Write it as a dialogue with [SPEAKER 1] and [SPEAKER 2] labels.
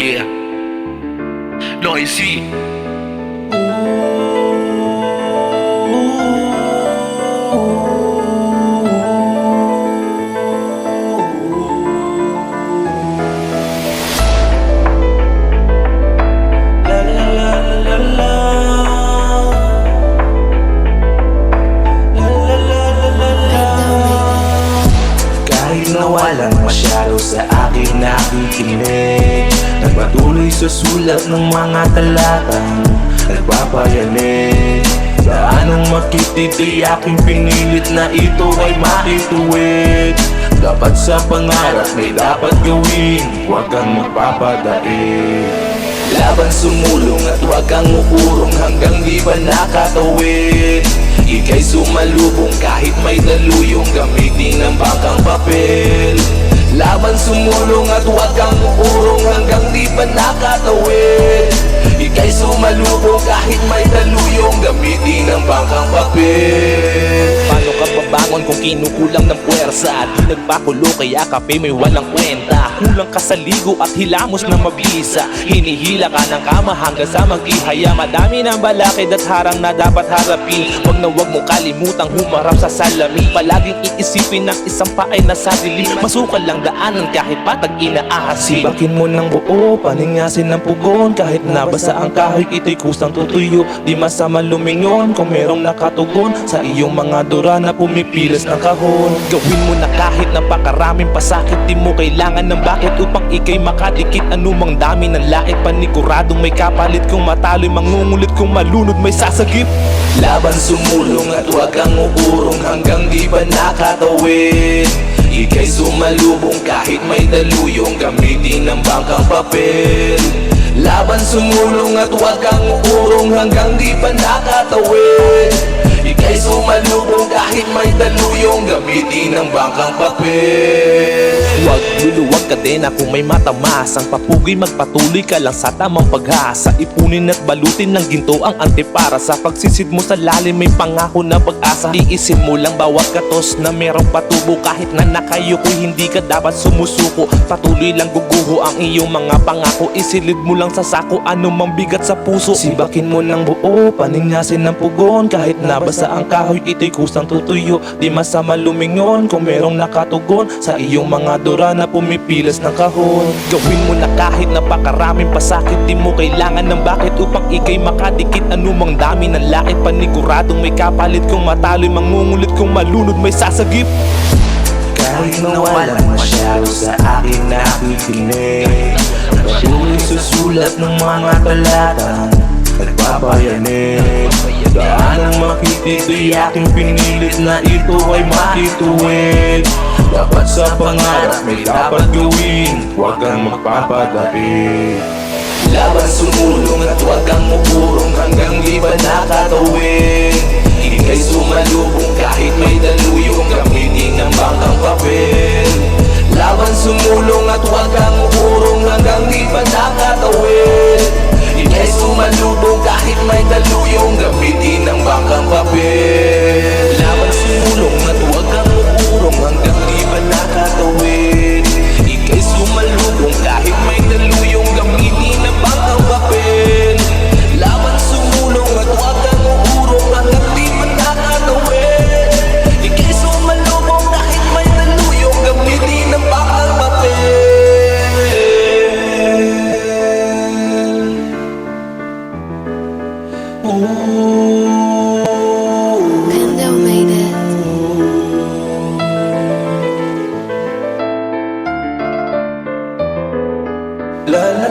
[SPEAKER 1] 嘢啊！
[SPEAKER 2] 內思。Walang masyado sa akin nakikinig. Nagpatuloy sa sulat ng mga talatang Nagpapayanig. Gaanong makititi aking pinilit na ito ay makituwid Dapat sa pangarap may dapat gawin Huwag kang magpapadaig Laban sumulong at huwag kang uurong hanggang di ba nakatawid Ika'y sumalubong kahit may daluyong gamitin ng bangkang papel. Laban sumulong at huwag
[SPEAKER 3] kung kinukulang ng puwersa Di nagpakulo kaya kape may walang kwenta. Kulang ka sa ligo at hilamos na mabisa Hinihila ka ng kama hanggang sa mag-ihaya. Madami ng balakid at harang na dapat harapin. Huwag na huwag mong kalimutang humarap sa salamin. Palaging iisipin ng isang paay na sa dilim. Masukal lang daanan kahit patag inaahasin.
[SPEAKER 2] Sibakin mo ng buo, paningasin ng pugon. Kahit nabasa ang kahoy, ito'y kusang tutuyo. Di masama lumingon kung merong nakatugon Sa iyong mga dura na pumipilas ng kahon.
[SPEAKER 3] Gawin mo na kahit napakaraming pasakit Di mo kailangan ng bakit upang ikay makadikit. Anumang dami ng lait Paniguradong may kapalit. Kung matalo'y mangungulit. Kung malunod may sasagip.
[SPEAKER 2] Laban sumulong at huwag kang uurong hanggang di ba nakatawid. Ika'y sumalubong kahit may daluyong gamitin ng bangkang papel. Laban sumulong at huwag kang uurong hanggang di pa nakatawid. Ika'y sumalubong kahit may daluyong gamitin ng bangkang papel.
[SPEAKER 3] Huwag luluwag ka din kung may matamas Ang papugoy magpatuloy ka lang sa tamang paghasa. Ipunin at balutin ng ginto ang antipara. Sa pagsisid mo sa lalim may pangako na pag-asa. Iisin mo lang bawat katos na merong patubo. Kahit na nakayuko hindi ka dapat sumusuko. Patuloy lang guguho ang iyong mga pangako. Isilid mo lang sa sako anumang bigat sa puso.
[SPEAKER 2] Sibakin mo ng buo, paningasin ng pugon. Kahit nabasa ang kahoy, ito'y kusang tutuyo Di masama lumingon kung merong nakatugon Sa iyong mga dura na pumipilas ng kahon.
[SPEAKER 3] Gawin mo na kahit napakaraming pasakit Di mo kailangan ng bakit upang ikay makadikit. Anumang dami ng lait Paniguradong may kapalit. Kung matalo'y mangungulit. Kung malunod may sasagip.
[SPEAKER 2] Kahit na walang masyado sa akin nakikinig Patuloy sa sulat ng mga talatang Nagpapayanig Daan ang makitito'y aking pinilit na ito ay makituwid. Dapat sa pangarap may dapat gawin. Huwag kang magpapadaig Laban sumulong at huwag kang upurong hanggang di ba nakatawid? Ika'y sumalubong kahit may daluyong kahit may daluyong gamitin ng bangkang papel